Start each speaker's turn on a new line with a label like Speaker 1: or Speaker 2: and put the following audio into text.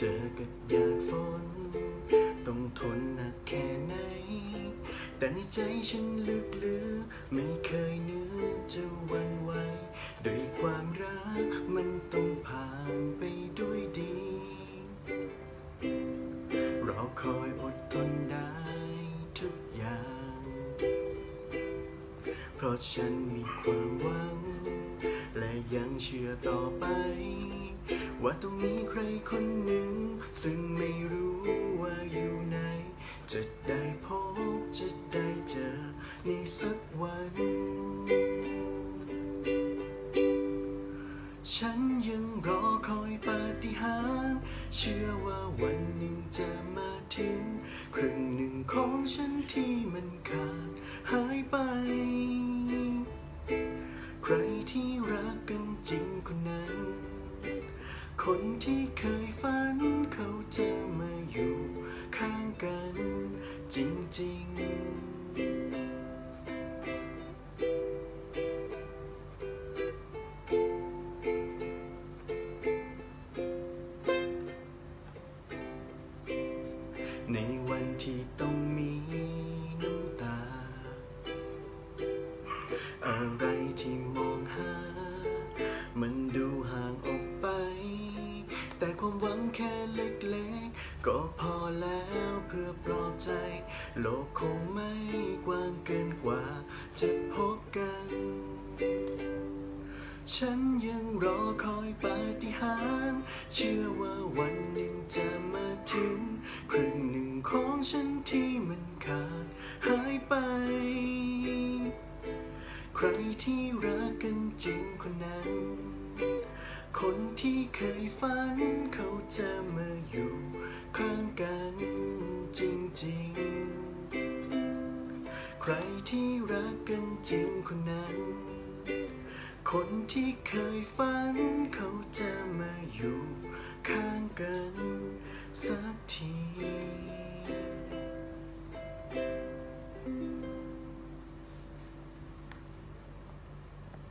Speaker 1: เจอกับหยาดฝน ต้องทนหนักแค่ไหน แต่ในใจฉันลึกลึกไม่เคยนึกจะวันไหวด้วยความรักมันต้องผ่านไปด้วยดี เราคอยอดทนได้ทุกอย่าง เพราะฉันมีความหวัง และยังเชื่อต่อไป ว่าต้องมีใครคนหนึ่ง ซึ่งไม่รู้ว่าอยู่ไหน จะได้พบจะได้เจอในสักวัน ฉันยังรอคอยปาฏิหาริย์เชื่อว่าวันหนึ่งจะ คนที่เคยฝันเขาจะมาอยู่ข้างกัน จริงๆ ในวันที่ต้องมีน้ำตา อะไรที่ แค่เล็กๆ ก็พอแล้วเพื่อปลอบใจ โลกคงไม่กว้างเกินกว่าจะพบกัน ฉันยังรอคอยปาฏิหาริย์เชื่อว่าวันหนึ่งจะมาถึง ครึ่งหนึ่งของฉันที่มันขาดหายไปใครที่รักกันจริงคนนั้น คนที่เคยฝันเขาจะมาอยู่ข้างกันจริงๆ ใครที่รักกันจริงคนนั้น คนที่เคยฝันเขาจะมาอยู่ข้างกัน